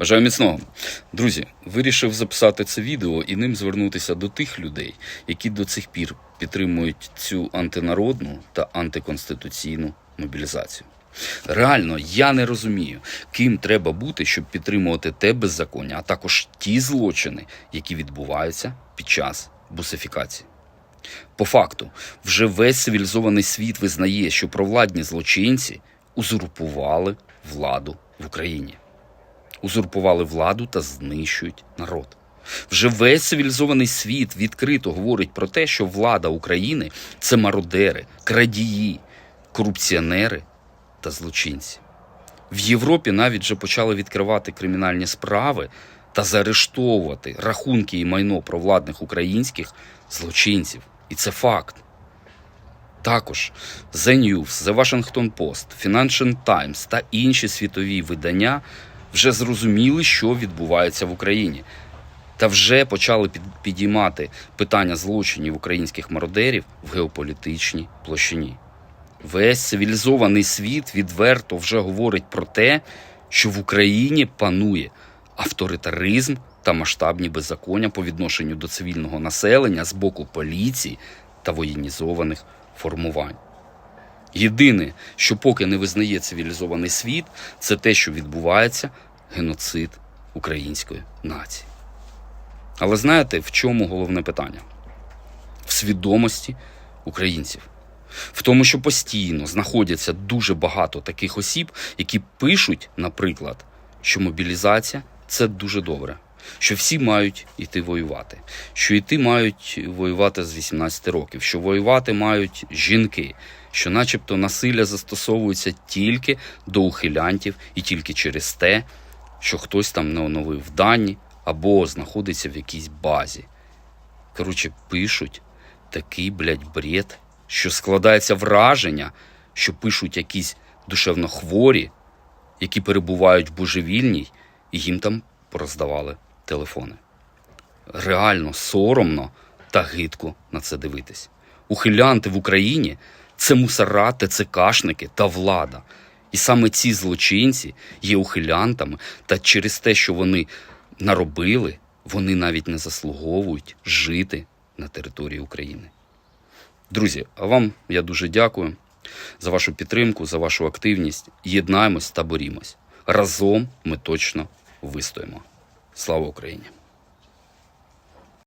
Бажаю міцного. Друзі, вирішив записати це відео і ним звернутися до тих людей, які до цих пір підтримують цю антинародну та антиконституційну мобілізацію. Реально, я не розумію, ким треба бути, щоб підтримувати те беззаконня, а також ті злочини, які відбуваються під час бусифікації. По факту, вже весь цивілізований світ визнає, що провладні злочинці узурпували владу в Україні. Узурпували владу та знищують народ. Вже весь цивілізований світ відкрито говорить про те, що влада України це мародери, крадії, корупціонери та злочинці. В Європі навіть вже почали відкривати кримінальні справи та заарештовувати рахунки і майно провладних українських злочинців. І це факт. Також The News, The Washington Post, Financial Times та інші світові видання вже зрозуміли, що відбувається в Україні, та вже почали підіймати питання злочинів українських мародерів в геополітичній площині. Весь цивілізований світ відверто вже говорить про те, що в Україні панує авторитаризм та масштабні беззаконня по відношенню до цивільного населення з боку поліції та воєнізованих формувань. Єдине, що поки не визнає цивілізований світ, це те, що відбувається геноцид української нації. Але знаєте, в чому головне питання? В свідомості українців. В тому, що постійно знаходяться дуже багато таких осіб, які пишуть, наприклад, що мобілізація це дуже добре, що всі мають йти воювати, що йти мають воювати з 18 років, що воювати мають жінки, що, начебто, насилля застосовується тільки до ухилянтів і тільки через те, що хтось там не оновив дані або знаходиться в якійсь базі. Коротше, пишуть такий, блядь, бред, що складається враження, що пишуть якісь душевно хворі, які перебувають в божевільній, і їм там пороздавали телефони. Реально соромно та гидко на це дивитись. Ухилянти в Україні це мусора, ТЦКшники та влада. І саме ці злочинці є ухилянтами, та через те, що вони наробили, вони навіть не заслуговують жити на території України. Друзі, а вам я дуже дякую за вашу підтримку, за вашу активність. Єднаємось та борімось. Разом ми точно вистоїмо. Слава Україні!